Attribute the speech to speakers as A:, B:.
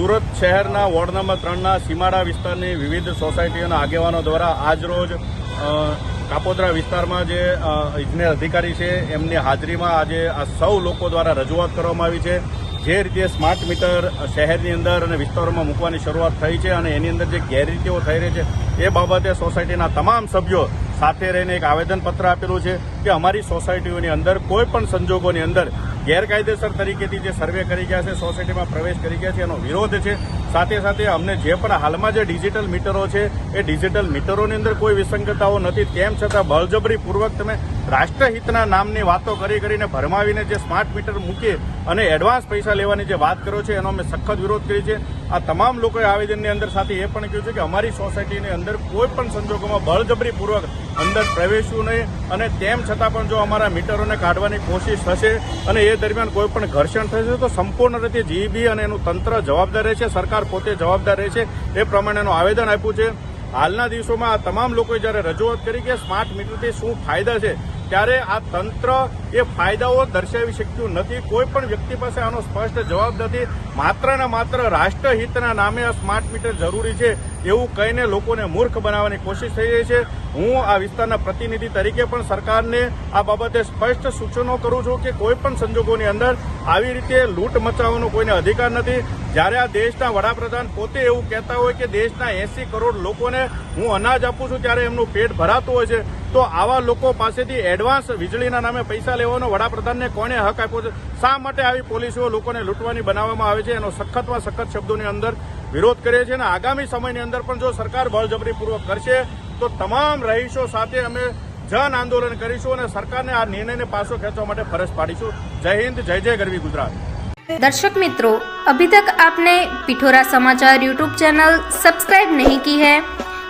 A: સુરત શહેરના ward number ત્રણના સીમાડા વિસ્તારની વિવિધ સોસાયટીઓના આગેવાનો દ્વારા આજરોજ કાપોદ્રા વિસ્તારમાં જે ઇજનેર અધિકારી છે, એમની હાજરીમાં આજે આ સૌ લોકો દ્વારા રજૂઆત કરવામાં આવી છે. જે રીતે સ્માર્ટ મીટર શહેરની અંદર અને વિસ્તારોમાં મૂકવાની શરૂઆત થઈ છે અને એની અંદર જે ગેરરીતિઓ થઈ રહી છે, એ બાબતે સોસાયટીના તમામ સભ્યો સાથે રહીને એક આવેદનપત્ર આપેલું છે કે અમારી સોસાયટીઓની અંદર કોઈ પણ સંજોગોની અંદર ગેરકાયદેસર તરીકેથી જે સર્વે કરી ગયા છે, સોસાયટીમાં પ્રવેશ કરી ગયા છે, એનો વિરોધ છે. સાથે સાથે અમને જે પણ હાલમાં જે ડિજિટલ મીટરો છે, એ ડિજિટલ મીટરોની અંદર કોઈ વિસંગતાઓ નથી. તેમ છતાં બળજબરીપૂર્વક તમે રાષ્ટ્રહિતના નામની વાતો કરી કરીને ભરમાવીને જે સ્માર્ટ મીટર મૂકે અને એડવાન્સ પૈસા લેવાની જે વાત કરો છો, એનો અમે સખત વિરોધ કરી છે. આ તમામ લોકોએ આવેદનની અંદર સાથે એ પણ કહ્યું છે કે અમારી સોસાયટીની અંદર કોઈ પણ સંજોગોમાં બળજબરીપૂર્વક અંદર પ્રવેશવું નહીં અને તેમ છતાં પણ જો અમારા મીટરોને કાઢવાની કોશિશ થશે અને એ દરમિયાન કોઈ પણ ઘર્ષણ થશે, તો સંપૂર્ણ રીતે જીબી અને એનું તંત્ર જવાબદાર રહેશે, સરકાર પોતે જવાબદાર રહેશે, એ પ્રમાણેનું આવેદન આપ્યું છે. હાલના દિવસોમાં આ તમામ લોકોએ જ્યારે રજૂઆત કરી કે સ્માર્ટ મીટરથી શું ફાયદા છે ત્યારે આ તંત્ર એ ફાયદાઓ દર્શાવી શક્યું નથી. કોઈ પણ વ્યક્તિ પાસે આનો સ્પષ્ટ જવાબ નથી. માત્ર ને માત્ર રાષ્ટ્રહિતના નામે આ સ્માર્ટ મીટર જરૂરી છે એવું કહીને લોકોને મૂર્ખ બનાવવાની કોશિશ થઈ રહી છે. હું આ વિસ્તારના પ્રતિનિધિ તરીકે પણ સરકારને આ બાબતે સ્પષ્ટ સૂચનો કરું છું કે કોઈ પણ સંજોગોની અંદર આવી રીતે લૂંટ મચાવવાનો કોઈને અધિકાર નથી. જ્યારે આ દેશના વડાપ્રધાન પોતે એવું કહેતા હોય કે દેશના એસી કરોડ લોકોને હું અનાજ આપું છું, ત્યારે એમનું પેટ ભરાતું હોય છે. તો આવા લોકો પાસેથી એડવાન્સ વીજળીના નામે પૈસા લેવાનો વડાપ્રધાનને કોને હક આપ્યો છે? શા માટે આવી પોલિસીઓ લોકોને લૂંટવાની બનાવવામાં આવે છે? એનો સખતમાં સખત શબ્દોની અંદર વિરોધ કરીએ છીએ અને આગામી સમયની અંદર પણ જો સરકાર બળજબરીપૂર્વક કરશે, તો તમામ રહીશો સાથે અમે જન આંદોલન કરીશું અને સરકારને આ નિર્ણયને પાછો ખેંચવા માટે ફરજ પાડીશું. જય હિન્દ, જય જય ગરવી ગુજરાત.
B: દર્શક મિત્રો, અભી તક આપને પિઠોરા સમાચાર યુટ્યુબ ચેનલ સબસ્ક્રાઇબ નહીં કી હૈ?